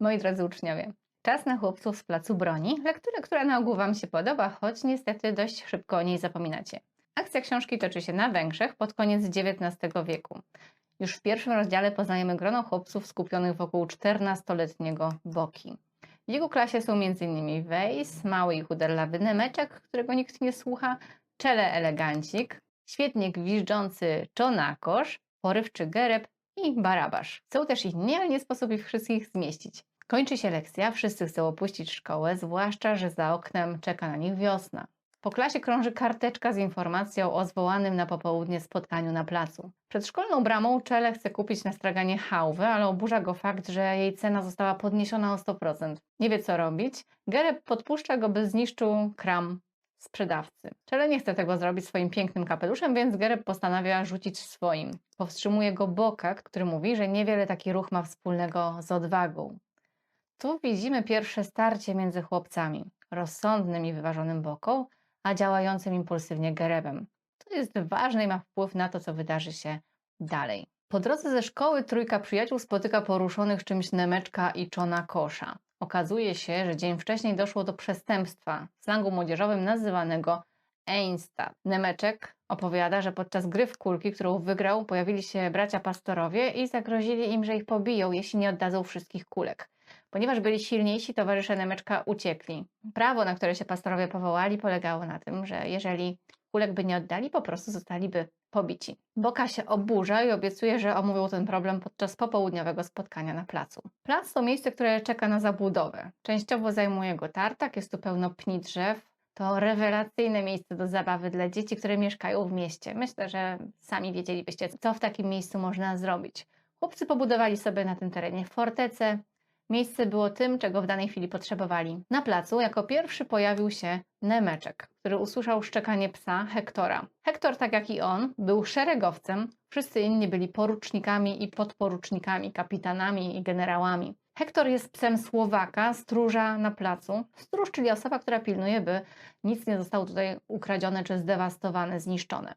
Moi drodzy uczniowie, czas na chłopców z placu broni, lektura, która na ogół Wam się podoba, choć niestety dość szybko o niej zapominacie. Akcja książki toczy się na Węgrzech pod koniec XIX wieku. Już w pierwszym rozdziale poznajemy grono chłopców skupionych wokół 14-letniego Boki. W jego klasie są m.in. Weiss, mały i chuderlawy Nemeczek, którego nikt nie słucha, Czele Elegancik, świetnie gwiżdżący Czonakosz, porywczy Gereb i Barabasz. Są też inni, ale nie sposób ich wszystkich zmieścić. Kończy się lekcja, wszyscy chcą opuścić szkołę, zwłaszcza, że za oknem czeka na nich wiosna. Po klasie krąży karteczka z informacją o zwołanym na popołudnie spotkaniu na placu. Przed szkolną bramą Czele chce kupić na straganie hałwy, ale oburza go fakt, że jej cena została podniesiona o 100%. Nie wie co robić. Gereb podpuszcza go, by zniszczył kram sprzedawcy. Czele nie chce tego zrobić swoim pięknym kapeluszem, więc Gereb postanawia rzucić swoim. Powstrzymuje go Bokak, który mówi, że niewiele taki ruch ma wspólnego z odwagą. Tu widzimy pierwsze starcie między chłopcami, rozsądnym i wyważonym Boką, a działającym impulsywnie Gerebem. To jest ważne i ma wpływ na to, co wydarzy się dalej. Po drodze ze szkoły trójka przyjaciół spotyka poruszonych czymś Nemeczka i Czona Kosza. Okazuje się, że dzień wcześniej doszło do przestępstwa, w slangu młodzieżowym nazywanego Einstadt. Nemeczek opowiada, że podczas gry w kulki, którą wygrał, pojawili się bracia pastorowie i zagrozili im, że ich pobiją, jeśli nie oddadzą wszystkich kulek. Ponieważ byli silniejsi, towarzysze Nemeczka uciekli. Prawo, na które się pastorowie powołali, polegało na tym, że jeżeli kulek by nie oddali, po prostu zostaliby pobici. Boka się oburza i obiecuje, że omówią ten problem podczas popołudniowego spotkania na placu. Plac to miejsce, które czeka na zabudowę. Częściowo zajmuje go tartak, jest tu pełno pni drzew. To rewelacyjne miejsce do zabawy dla dzieci, które mieszkają w mieście. Myślę, że sami wiedzielibyście, co w takim miejscu można zrobić. Chłopcy pobudowali sobie na tym terenie fortecę, Miejsce było tym, czego w danej chwili potrzebowali. Na placu jako pierwszy pojawił się Nemeczek, który usłyszał szczekanie psa Hektora. Hektor, tak jak i on, był szeregowcem, wszyscy inni byli porucznikami i podporucznikami, kapitanami i generałami. Hektor jest psem Słowaka, stróża na placu. Stróż, czyli osoba, która pilnuje, by nic nie zostało tutaj ukradzione czy zdewastowane, zniszczone.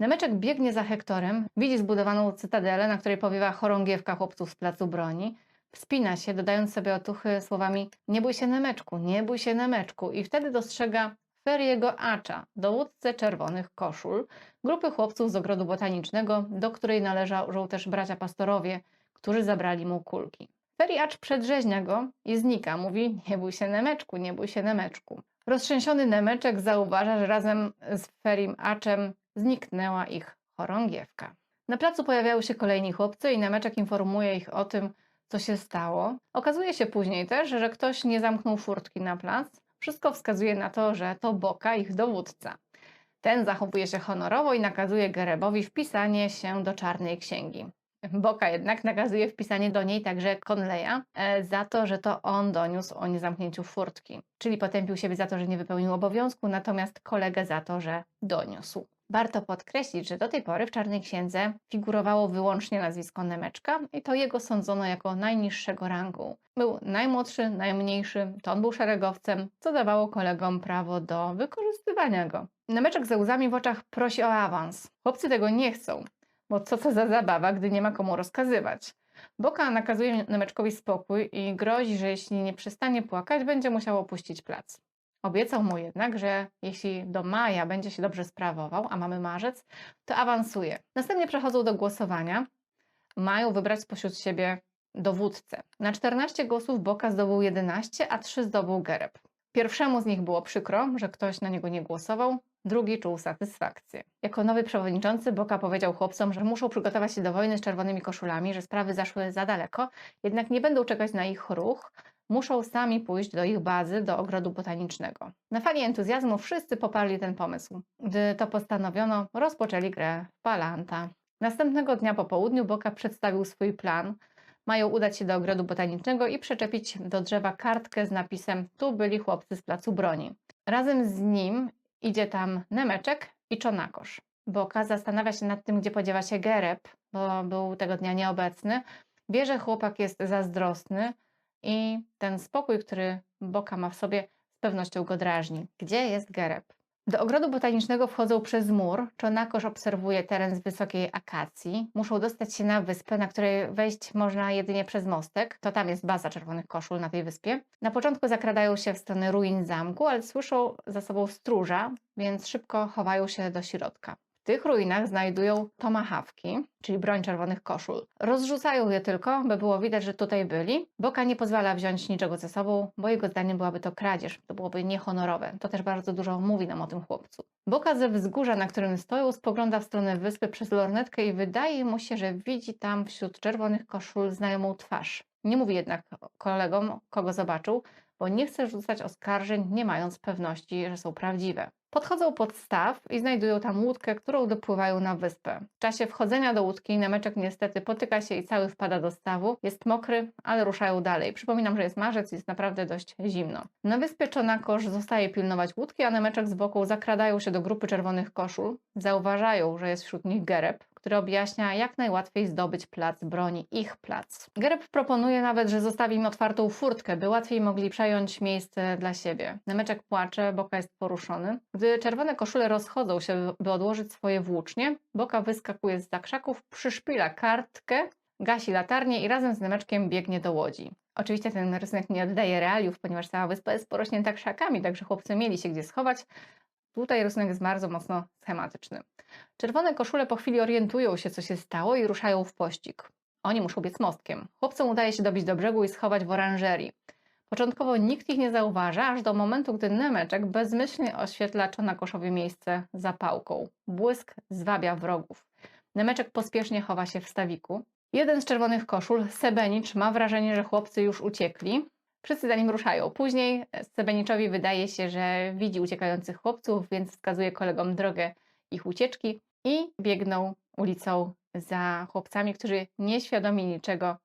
Nemeczek biegnie za Hektorem, widzi zbudowaną cytadelę, na której powiewa chorągiewka chłopców z placu broni. Wspina się, dodając sobie otuchy słowami nie bój się Nemeczku, nie bój się Nemeczku i wtedy dostrzega Feriego Acza, dowódcę czerwonych koszul, grupy chłopców z ogrodu botanicznego, do której należą też bracia pastorowie, którzy zabrali mu kulki. Feri Acz przedrzeźnia go i znika, mówi nie bój się Nemeczku, nie bój się Nemeczku. Roztrzęsiony Nemeczek zauważa, że razem z Ferim Aczem zniknęła ich chorągiewka. Na placu pojawiają się kolejni chłopcy i Nemeczek informuje ich o tym, co się stało. Okazuje się później też, że ktoś nie zamknął furtki na plac. Wszystko wskazuje na to, że to Boka, ich dowódca. Ten zachowuje się honorowo i nakazuje Gerebowi wpisanie się do czarnej księgi. Boka jednak nakazuje wpisanie do niej także Conleya e, za to, że to on doniósł o niezamknięciu furtki. Czyli potępił siebie za to, że nie wypełnił obowiązku, natomiast kolegę za to, że doniósł. Warto podkreślić, że do tej pory w Czarnej Księdze figurowało wyłącznie nazwisko Nemeczka i to jego sądzono jako najniższego rangu. Był najmłodszy, najmniejszy, to on był szeregowcem, co dawało kolegom prawo do wykorzystywania go. Nemeczek ze łzami w oczach prosi o awans. Chłopcy tego nie chcą, bo co to za zabawa, gdy nie ma komu rozkazywać. Boka nakazuje Nemeczkowi spokój i grozi, że jeśli nie przestanie płakać, będzie musiał opuścić plac. Obiecał mu jednak, że jeśli do maja będzie się dobrze sprawował, a mamy marzec, to awansuje. Następnie przechodzą do głosowania. Mają wybrać spośród siebie dowódcę. Na 14 głosów Boka zdobył 11, a 3 zdobył Gereb. Pierwszemu z nich było przykro, że ktoś na niego nie głosował, drugi czuł satysfakcję. Jako nowy przewodniczący Boka powiedział chłopcom, że muszą przygotować się do wojny z czerwonymi koszulami, że sprawy zaszły za daleko, jednak nie będą czekać na ich ruch, muszą sami pójść do ich bazy, do ogrodu botanicznego. Na fali entuzjazmu wszyscy poparli ten pomysł. Gdy to postanowiono, rozpoczęli grę w Palanta. Następnego dnia po południu Boka przedstawił swój plan. Mają udać się do ogrodu botanicznego i przyczepić do drzewa kartkę z napisem Tu byli chłopcy z placu broni. Razem z nim idzie tam Nemeczek i Czonakosz. Boka zastanawia się nad tym, gdzie podziewa się Gereb, bo był tego dnia nieobecny. Wie, że chłopak jest zazdrosny, i ten spokój, który Boka ma w sobie, z pewnością go drażni. Gdzie jest Gereb? Do ogrodu botanicznego wchodzą przez mur. Czonakosz obserwuje teren z wysokiej akacji. Muszą dostać się na wyspę, na której wejść można jedynie przez mostek. To tam jest baza czerwonych koszul na tej wyspie. Na początku zakradają się w stronę ruin zamku, ale słyszą za sobą stróża, więc szybko chowają się do środka. Tych ruinach znajdują tomahawki, czyli broń czerwonych koszul. Rozrzucają je tylko, by było widać, że tutaj byli. Boka nie pozwala wziąć niczego ze sobą, bo jego zdaniem byłaby to kradzież. To byłoby niehonorowe. To też bardzo dużo mówi nam o tym chłopcu. Boka ze wzgórza, na którym stoją, spogląda w stronę wyspy przez lornetkę i wydaje mu się, że widzi tam wśród czerwonych koszul znajomą twarz. Nie mówi jednak kolegom, kogo zobaczył, bo nie chce rzucać oskarżeń, nie mając pewności, że są prawdziwe. Podchodzą pod staw i znajdują tam łódkę, którą dopływają na wyspę. W czasie wchodzenia do łódki Nemeczek niestety potyka się i cały wpada do stawu. Jest mokry, ale ruszają dalej. Przypominam, że jest marzec jest naprawdę dość zimno. Na wyspie Czonakosz zostaje pilnować łódki, a Nemeczek z boku zakradają się do grupy czerwonych koszul. Zauważają, że jest wśród nich Gereb, który objaśnia, jak najłatwiej zdobyć plac broni, ich plac. Gereb proponuje nawet, że zostawi im otwartą furtkę, by łatwiej mogli przejąć miejsce dla siebie. Nemeczek płacze, Boka jest poruszony. Gdy czerwone koszule rozchodzą się, by odłożyć swoje włócznie, Boka wyskakuje z krzaków, przyszpila kartkę, gasi latarnię i razem z Nemeczkiem biegnie do łodzi. Oczywiście ten rysunek nie oddaje realiów, ponieważ cała wyspa jest porośnięta krzakami, także chłopcy mieli się gdzie schować. Tutaj rysunek jest bardzo mocno schematyczny. Czerwone koszule po chwili orientują się, co się stało i ruszają w pościg. Oni muszą biec mostkiem. Chłopcom udaje się dobić do brzegu i schować w oranżerii. Początkowo nikt ich nie zauważa, aż do momentu, gdy Nemeczek bezmyślnie oświetla Czonakoszowi miejsce zapałką. Błysk zwabia wrogów. Nemeczek pospiesznie chowa się w stawiku. Jeden z czerwonych koszul, Sebenicz, ma wrażenie, że chłopcy już uciekli. Wszyscy za nim ruszają. Później Sebeniczowi wydaje się, że widzi uciekających chłopców, więc wskazuje kolegom drogę ich ucieczki i biegną ulicą za chłopcami, którzy nieświadomi niczego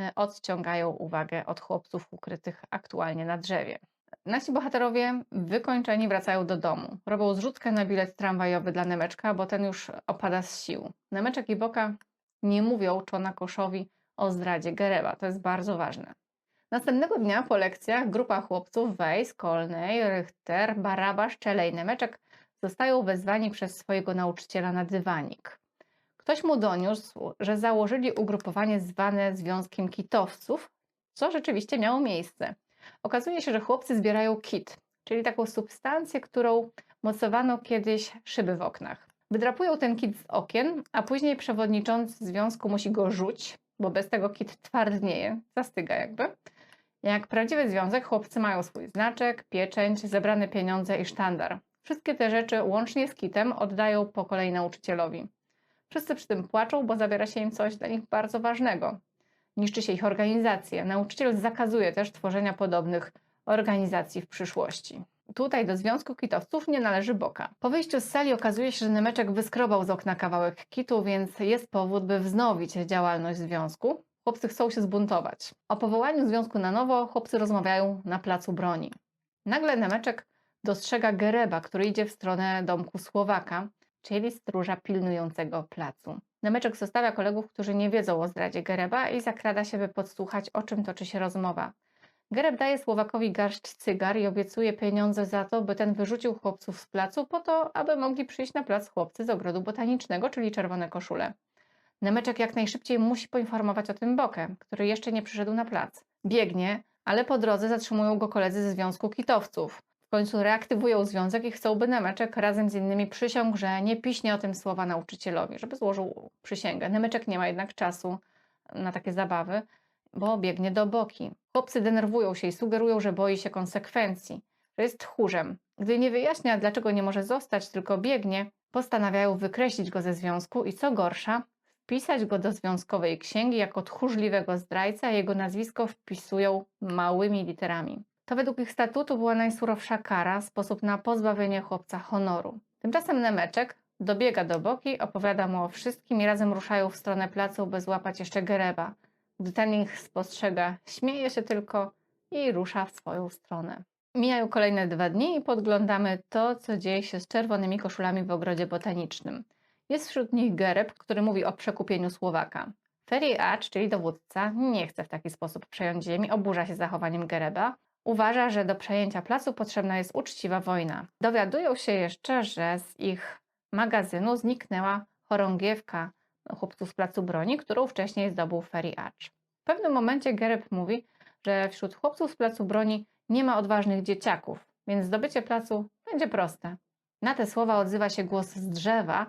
e, odciągają uwagę od chłopców ukrytych aktualnie na drzewie. Nasi bohaterowie wykończeni wracają do domu. Robią zrzutkę na bilet tramwajowy dla Nemeczka, bo ten już opada z sił. Nemeczek i Boka nie mówią Czonakoszowi o zdradzie Gereba. To jest bardzo ważne. Następnego dnia po lekcjach grupa chłopców Weiss, Kolnej, Richter, Barabasz, Czele i Nemeczek zostają wezwani przez swojego nauczyciela na dywanik. Ktoś mu doniósł, że założyli ugrupowanie zwane Związkiem Kitowców, co rzeczywiście miało miejsce. Okazuje się, że chłopcy zbierają kit, czyli taką substancję, którą mocowano kiedyś szyby w oknach. Wydrapują ten kit z okien, a później przewodniczący związku musi go rzuć, bo bez tego kit twardnieje, zastyga jakby. Jak prawdziwy związek, chłopcy mają swój znaczek, pieczęć, zebrane pieniądze i sztandar. Wszystkie te rzeczy, łącznie z kitem, oddają po kolei nauczycielowi. Wszyscy przy tym płaczą, bo zabiera się im coś dla nich bardzo ważnego. Niszczy się ich organizację. Nauczyciel zakazuje też tworzenia podobnych organizacji w przyszłości. Tutaj do Związku Kitowców nie należy Boka. Po wyjściu z sali okazuje się, że Nemeczek wyskrobał z okna kawałek kitu, więc jest powód, by wznowić działalność związku. Chłopcy chcą się zbuntować. O powołaniu związku na nowo chłopcy rozmawiają na placu broni. Nagle Nemeczek dostrzega Gereba, który idzie w stronę domku Słowaka, czyli stróża pilnującego placu. Nemeczek zostawia kolegów, którzy nie wiedzą o zdradzie Gereba i zakrada się, by podsłuchać, o czym toczy się rozmowa. Gereb daje Słowakowi garść cygar i obiecuje pieniądze za to, by ten wyrzucił chłopców z placu po to, aby mogli przyjść na plac chłopcy z ogrodu botanicznego, czyli czerwone koszule. Nemeczek jak najszybciej musi poinformować o tym Bokę, który jeszcze nie przyszedł na plac. Biegnie, ale po drodze zatrzymują go koledzy ze Związku Kitowców. W końcu reaktywują związek i chcą, by Nemeczek razem z innymi przysiągł, że nie piśnie o tym słowa nauczycielowi, żeby złożył przysięgę. Nemeczek nie ma jednak czasu na takie zabawy, bo biegnie do boki. Chłopcy denerwują się i sugerują, że boi się konsekwencji, że jest tchórzem. Gdy nie wyjaśnia, dlaczego nie może zostać, tylko biegnie, postanawiają wykreślić go ze związku i co gorsza, wpisać go do związkowej księgi jako tchórzliwego zdrajcę, a jego nazwisko wpisują małymi literami. To według ich statutu była najsurowsza kara, sposób na pozbawienie chłopca honoru. Tymczasem Nemeczek dobiega do boki, opowiada mu o wszystkim i razem ruszają w stronę placu, by złapać jeszcze Gereba. Gdy ten ich spostrzega, śmieje się tylko i rusza w swoją stronę. Mijają kolejne dwa dni i podglądamy to, co dzieje się z czerwonymi koszulami w ogrodzie botanicznym. Jest wśród nich Gereb, który mówi o przekupieniu Słowaka. Ferry Acz, czyli dowódca, nie chce w taki sposób przejąć ziemi, oburza się zachowaniem Gereba. Uważa, że do przejęcia placu potrzebna jest uczciwa wojna. Dowiadują się jeszcze, że z ich magazynu zniknęła chorągiewka chłopców z placu broni, którą wcześniej zdobył Ferry Arch. W pewnym momencie Gereb mówi, że wśród chłopców z placu broni nie ma odważnych dzieciaków, więc zdobycie placu będzie proste. Na te słowa odzywa się głos z drzewa,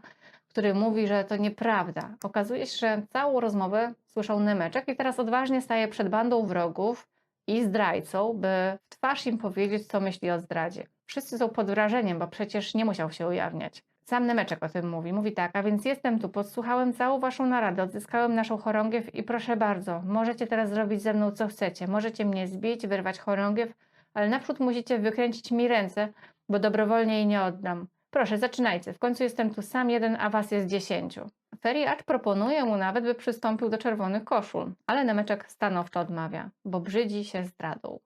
który mówi, że to nieprawda. Okazuje się, że całą rozmowę słyszał Nemeczek i teraz odważnie staje przed bandą wrogów i zdrajcą, by w twarz im powiedzieć, co myśli o zdradzie. Wszyscy są pod wrażeniem, bo przecież nie musiał się ujawniać. Sam Nemeczek o tym mówi. Mówi tak, a więc jestem tu, podsłuchałem całą waszą naradę, odzyskałem naszą chorągiew i proszę bardzo, możecie teraz zrobić ze mną co chcecie. Możecie mnie zbić, wyrwać chorągiew, ale naprzód musicie wykręcić mi ręce, bo dobrowolnie jej nie oddam. Proszę, zaczynajcie. W końcu jestem tu sam jeden, a was jest dziesięciu. Ferry Arch proponuje mu nawet, by przystąpił do czerwonych koszul, ale Nemeczek stanowczo odmawia, bo brzydzi się zdradą.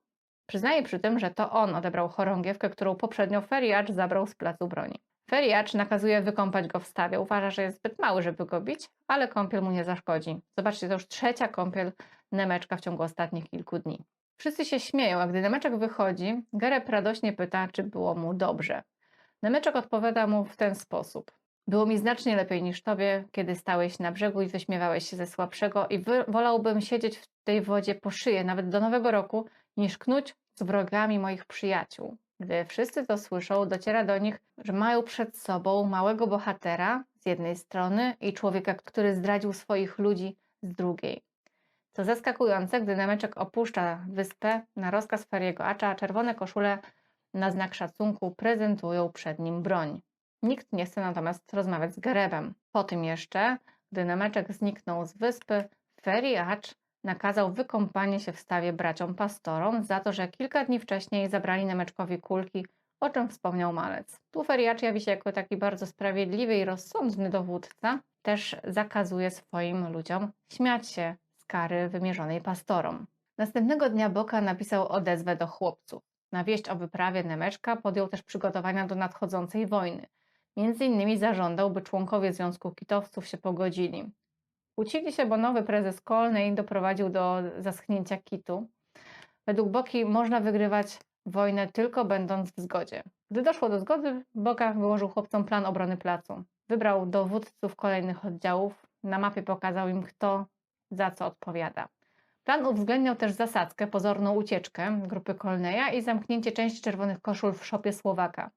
Przyznaje przy tym, że to on odebrał chorągiewkę, którą poprzednio Ferry Arch zabrał z placu broni. Ferry Arch nakazuje wykąpać go w stawie. Uważa, że jest zbyt mały, żeby go bić, ale kąpiel mu nie zaszkodzi. Zobaczcie, to już trzecia kąpiel Nemeczka w ciągu ostatnich kilku dni. Wszyscy się śmieją, a gdy Nemeczek wychodzi, Gereb radośnie pyta, czy było mu dobrze. Nemeczek odpowiada mu w ten sposób. Było mi znacznie lepiej niż tobie, kiedy stałeś na brzegu i wyśmiewałeś się ze słabszego i wolałbym siedzieć w tej wodzie po szyję nawet do nowego roku, niż knuć z wrogami moich przyjaciół. Gdy wszyscy to słyszą, dociera do nich, że mają przed sobą małego bohatera z jednej strony i człowieka, który zdradził swoich ludzi z drugiej. Co zaskakujące, gdy Nemeczek opuszcza wyspę na rozkaz Feriego Acza, czerwone koszule na znak szacunku prezentują przed nim broń. Nikt nie chce natomiast rozmawiać z Gerebem. Po tym jeszcze, gdy Nemeczek zniknął z wyspy, Feriacz nakazał wykąpanie się w stawie braciom pastorom za to, że kilka dni wcześniej zabrali Nemeczkowi kulki, o czym wspomniał Malec. Tu Feriacz jawi się jako taki bardzo sprawiedliwy i rozsądny dowódca, też zakazuje swoim ludziom śmiać się z kary wymierzonej pastorom. Następnego dnia Boka napisał odezwę do chłopców. Na wieść o wyprawie Nemeczka podjął też przygotowania do nadchodzącej wojny. Między innymi zażądał, by członkowie Związku Kitowców się pogodzili. Kłócili się, bo nowy prezes Kolnej doprowadził do zaschnięcia kitu. Według Boki można wygrywać wojnę tylko będąc w zgodzie. Gdy doszło do zgody, Boka wyłożył chłopcom plan obrony placu. Wybrał dowódców kolejnych oddziałów, na mapie pokazał im kto za co odpowiada. Plan uwzględniał też zasadzkę, pozorną ucieczkę grupy Kolneja i zamknięcie części czerwonych koszul w szopie Słowaka.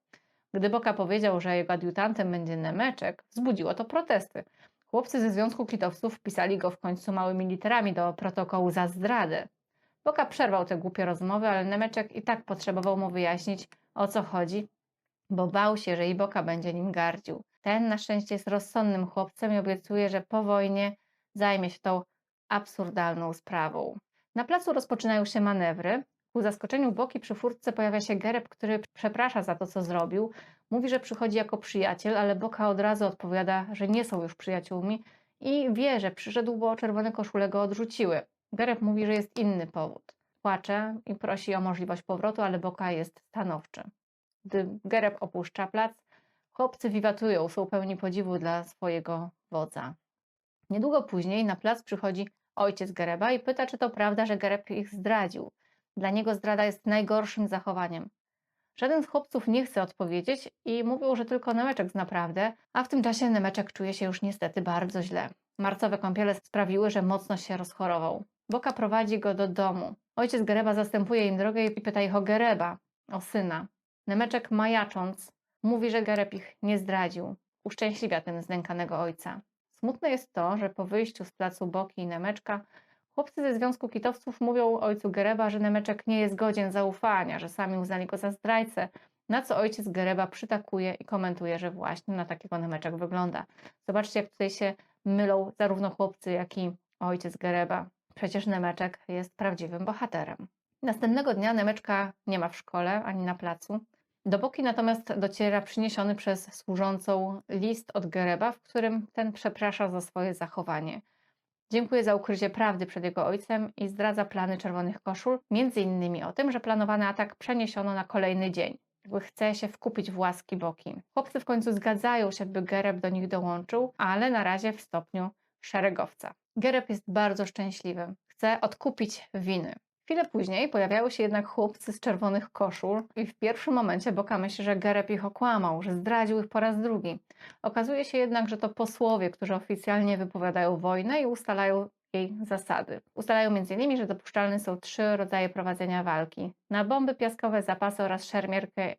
Gdy Boka powiedział, że jego adiutantem będzie Nemeczek, wzbudziło to protesty. Chłopcy ze Związku Kitowców wpisali go w końcu małymi literami do protokołu za zdradę. Boka przerwał te głupie rozmowy, ale Nemeczek i tak potrzebował mu wyjaśnić, o co chodzi, bo bał się, że i Boka będzie nim gardził. Ten na szczęście jest rozsądnym chłopcem i obiecuje, że po wojnie zajmie się tą absurdalną sprawą. Na placu rozpoczynają się manewry. Ku zaskoczeniu Boki przy furtce pojawia się Gereb, który przeprasza za to, co zrobił. Mówi, że przychodzi jako przyjaciel, ale Boka od razu odpowiada, że nie są już przyjaciółmi i wie, że przyszedł, bo czerwone koszule go odrzuciły. Gereb mówi, że jest inny powód. Płacze i prosi o możliwość powrotu, ale Boka jest stanowczy. Gdy Gereb opuszcza plac, chłopcy wiwatują, są pełni podziwu dla swojego wodza. Niedługo później na plac przychodzi ojciec Gereba i pyta, czy to prawda, że Gereb ich zdradził. Dla niego zdrada jest najgorszym zachowaniem. Żaden z chłopców nie chce odpowiedzieć i mówią, że tylko Nemeczek zna prawdę, a w tym czasie Nemeczek czuje się już niestety bardzo źle. Marcowe kąpiele sprawiły, że mocno się rozchorował. Boka prowadzi go do domu. Ojciec Gereba zastępuje im drogę i pyta ich o Gereba, o syna. Nemeczek majacząc mówi, że Gereb ich nie zdradził. Uszczęśliwia tym znękanego ojca. Smutne jest to, że po wyjściu z placu Boki i Nemeczka chłopcy ze Związku Kitowców mówią ojcu Gereba, że Nemeczek nie jest godzien zaufania, że sami uznali go za zdrajcę, na co ojciec Gereba przytakuje i komentuje, że właśnie na takiego Nemeczek wygląda. Zobaczcie, jak tutaj się mylą zarówno chłopcy, jak i ojciec Gereba. Przecież Nemeczek jest prawdziwym bohaterem. Następnego dnia Nemeczka nie ma w szkole ani na placu. Do Boki natomiast dociera przyniesiony przez służącą list od Gereba, w którym ten przeprasza za swoje zachowanie. Dziękuję za ukrycie prawdy przed jego ojcem i zdradza plany czerwonych koszul, między innymi o tym, że planowany atak przeniesiono na kolejny dzień. Jakby chce się wkupić w łaski Boki. Chłopcy w końcu zgadzają się, by Gereb do nich dołączył, ale na razie w stopniu szeregowca. Gereb jest bardzo szczęśliwy. Chce odkupić winy. Chwilę później pojawiały się jednak chłopcy z czerwonych koszul i w pierwszym momencie Boka myśli, że Gereb ich okłamał, że zdradził ich po raz drugi. Okazuje się jednak, że to posłowie, którzy oficjalnie wypowiadają wojnę i ustalają jej zasady. Ustalają m.in., że dopuszczalne są trzy rodzaje prowadzenia walki. Na bomby piaskowe, zapasy oraz szermierkę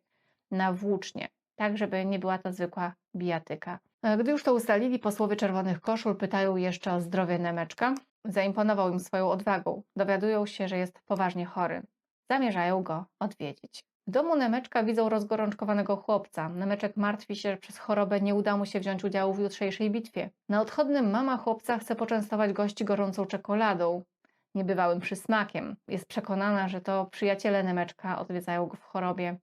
na włócznie, tak żeby nie była to zwykła bijatyka. E, Gdy już to ustalili, posłowie czerwonych koszul pytają jeszcze o zdrowie Nemeczka. Zaimponował im swoją odwagą. Dowiadują się, że jest poważnie chory. Zamierzają go odwiedzić. W domu Nemeczka widzą rozgorączkowanego chłopca. Nemeczek martwi się, że przez chorobę nie uda mu się wziąć udziału w jutrzejszej bitwie. Na odchodnym mama chłopca chce poczęstować gości gorącą czekoladą, niebywałym przysmakiem. Jest przekonana, że to przyjaciele Nemeczka odwiedzają go w chorobie.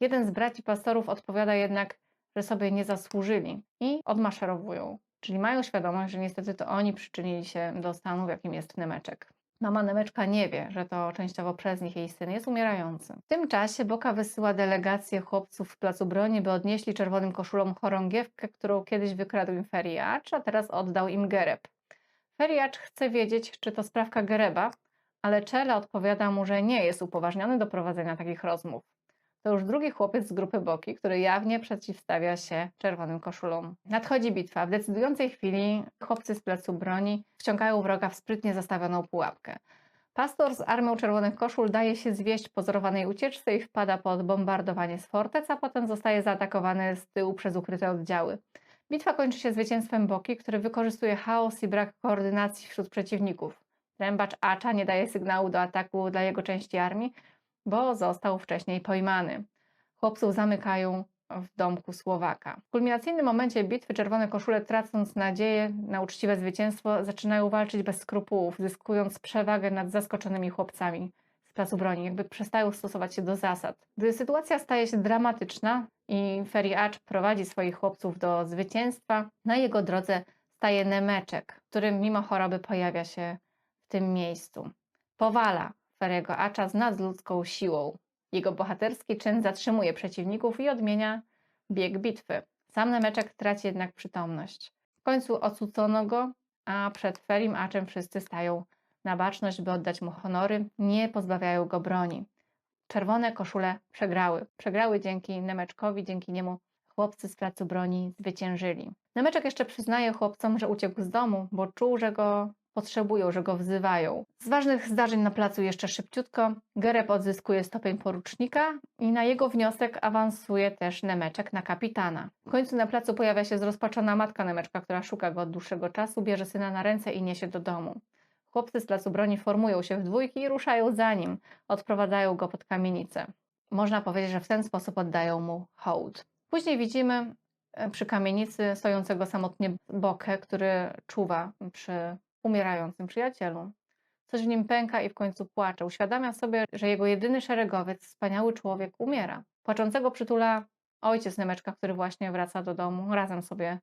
Jeden z braci pastorów odpowiada jednak, że sobie nie zasłużyli i odmaszerowują. Czyli mają świadomość, że niestety to oni przyczynili się do stanu, w jakim jest Nemeczek. Mama Nemeczka nie wie, że to częściowo przez nich jej syn jest umierający. W tym czasie Boka wysyła delegację chłopców w placu broni, by odnieśli czerwonym koszulom chorągiewkę, którą kiedyś wykradł im Feriacz, a teraz oddał im Gereb. Feriacz chce wiedzieć, czy to sprawka Gereba, ale Czele odpowiada mu, że nie jest upoważniony do prowadzenia takich rozmów. To już drugi chłopiec z grupy Boki, który jawnie przeciwstawia się czerwonym koszulom. Nadchodzi bitwa. W decydującej chwili chłopcy z placu broni wciągają wroga w sprytnie zastawioną pułapkę. Pastor z armią czerwonych koszul daje się zwieść pozorowanej ucieczce i wpada pod bombardowanie z fortec, a potem zostaje zaatakowany z tyłu przez ukryte oddziały. Bitwa kończy się zwycięstwem Boki, który wykorzystuje chaos i brak koordynacji wśród przeciwników. Trębacz Acza nie daje sygnału do ataku dla jego części armii, bo został wcześniej pojmany. Chłopców zamykają w domku Słowaka. W kulminacyjnym momencie bitwy czerwone koszule, tracąc nadzieję na uczciwe zwycięstwo, zaczynają walczyć bez skrupułów, zyskując przewagę nad zaskoczonymi chłopcami z placu broni, jakby przestają stosować się do zasad. Gdy sytuacja staje się dramatyczna i Feriacz prowadzi swoich chłopców do zwycięstwa, na jego drodze staje Nemeczek, który mimo choroby pojawia się w tym miejscu. Powala Feriego Acza z nadludzką siłą. Jego bohaterski czyn zatrzymuje przeciwników i odmienia bieg bitwy. Sam Nemeczek traci jednak przytomność. W końcu ocucono go, a przed Ferim Aczem wszyscy stają na baczność, by oddać mu honory, nie pozbawiają go broni. Czerwone koszule przegrały. Przegrały dzięki Nemeczkowi, dzięki niemu chłopcy z placu broni zwyciężyli. Nemeczek jeszcze przyznaje chłopcom, że uciekł z domu, bo czuł, że go potrzebują, że go wzywają. Z ważnych zdarzeń na placu jeszcze szybciutko. Gereb odzyskuje stopień porucznika i na jego wniosek awansuje też Nemeczek na kapitana. W końcu na placu pojawia się zrozpaczona matka Nemeczka, która szuka go od dłuższego czasu, bierze syna na ręce i niesie do domu. Chłopcy z placu broni formują się w dwójki i ruszają za nim. Odprowadzają go pod kamienicę. Można powiedzieć, że w ten sposób oddają mu hołd. Później widzimy e, przy kamienicy stojącego samotnie Bokę, który czuwa przy umierającym przyjacielu. Coś w nim pęka i w końcu płacze. Uświadamia sobie, że jego jedyny szeregowiec, wspaniały człowiek, umiera. Płaczącego przytula ojciec Nemeczka, który właśnie wraca do domu. Razem sobie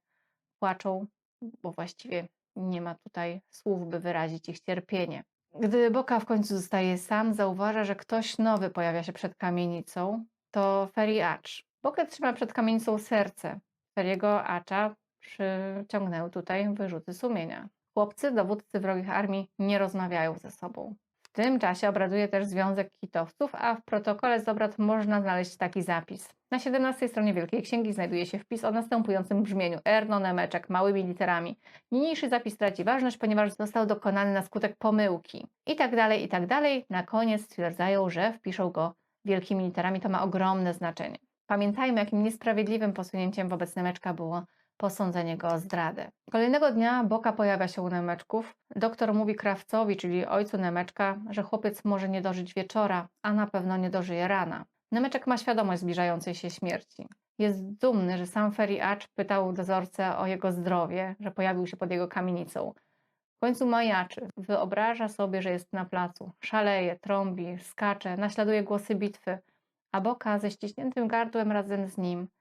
płaczą, bo właściwie nie ma tutaj słów, by wyrazić ich cierpienie. Gdy Boka w końcu zostaje sam, zauważa, że ktoś nowy pojawia się przed kamienicą. To Feri Acz. Bokę trzyma przed kamienicą serce. Feriego Acza przyciągnęły tutaj wyrzuty sumienia. Chłopcy, dowódcy wrogich armii nie rozmawiają ze sobą. W tym czasie obraduje też Związek Kitowców, a w protokole z obrad można znaleźć taki zapis. Na 17 stronie Wielkiej Księgi znajduje się wpis o następującym brzmieniu Erno Nemeczek małymi literami. Niniejszy zapis traci ważność, ponieważ został dokonany na skutek pomyłki. I tak dalej, i tak dalej. Na koniec stwierdzają, że wpiszą go wielkimi literami. To ma ogromne znaczenie. Pamiętajmy, jakim niesprawiedliwym posunięciem wobec Nemeczka było posądzenie go o zdradę. Kolejnego dnia Boka pojawia się u Nemeczków. Doktor mówi Krawcowi, czyli ojcu Nemeczka, że chłopiec może nie dożyć wieczora, a na pewno nie dożyje rana. Nemeczek ma świadomość zbliżającej się śmierci. Jest dumny, że sam Feriacz pytał dozorcę o jego zdrowie, że pojawił się pod jego kamienicą. W końcu majaczy, wyobraża sobie, że jest na placu. Szaleje, trąbi, skacze, naśladuje głosy bitwy, a Boka ze ściśniętym gardłem razem z nim –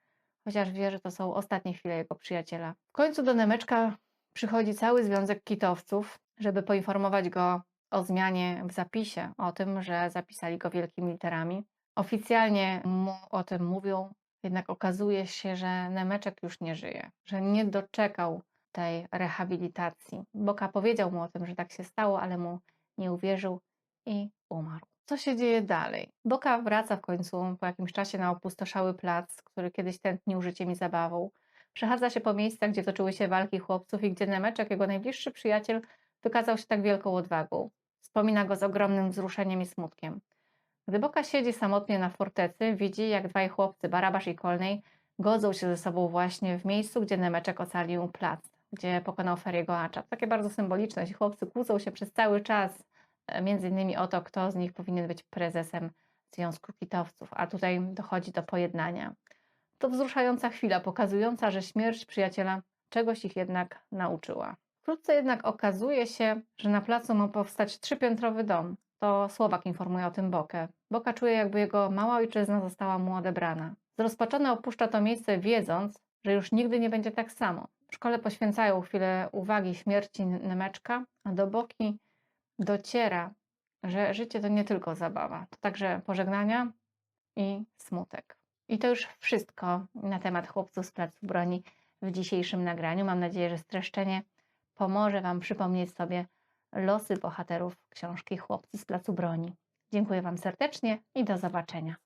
chociaż wie, że to są ostatnie chwile jego przyjaciela. W końcu do Nemeczka przychodzi cały związek kitowców, żeby poinformować go o zmianie w zapisie, o tym, że zapisali go wielkimi literami. Oficjalnie mu o tym mówią, jednak okazuje się, że Nemeczek już nie żyje, że nie doczekał tej rehabilitacji. Boka powiedział mu o tym, że tak się stało, ale mu nie uwierzył i umarł. Co się dzieje dalej? Boka wraca w końcu po jakimś czasie na opustoszały plac, który kiedyś tętnił życiem i zabawą. Przechadza się po miejscach, gdzie toczyły się walki chłopców i gdzie Nemeczek, jego najbliższy przyjaciel, wykazał się tak wielką odwagą. Wspomina go z ogromnym wzruszeniem i smutkiem. Gdy Boka siedzi samotnie na fortecy, widzi, jak dwaj chłopcy, Barabasz i Kolnej, godzą się ze sobą właśnie w miejscu, gdzie Nemeczek ocalił plac, gdzie pokonał Feriego Acza. Takie bardzo symboliczne. Ci chłopcy kłócą się przez cały czas, między innymi o to, kto z nich powinien być prezesem Związku Kitowców, a tutaj dochodzi do pojednania. To wzruszająca chwila, pokazująca, że śmierć przyjaciela czegoś ich jednak nauczyła. Wkrótce jednak okazuje się, że na placu ma powstać trzypiętrowy dom. To Słowak informuje o tym Bokę. Boka czuje, jakby jego mała ojczyzna została mu odebrana. Zrozpaczony opuszcza to miejsce, wiedząc, że już nigdy nie będzie tak samo. W szkole poświęcają chwilę uwagi śmierci Nemeczka, a do Boki dociera, że życie to nie tylko zabawa, to także pożegnania i smutek. I to już wszystko na temat chłopców z Placu Broni w dzisiejszym nagraniu. Mam nadzieję, że streszczenie pomoże Wam przypomnieć sobie losy bohaterów książki Chłopcy z Placu Broni. Dziękuję Wam serdecznie i do zobaczenia.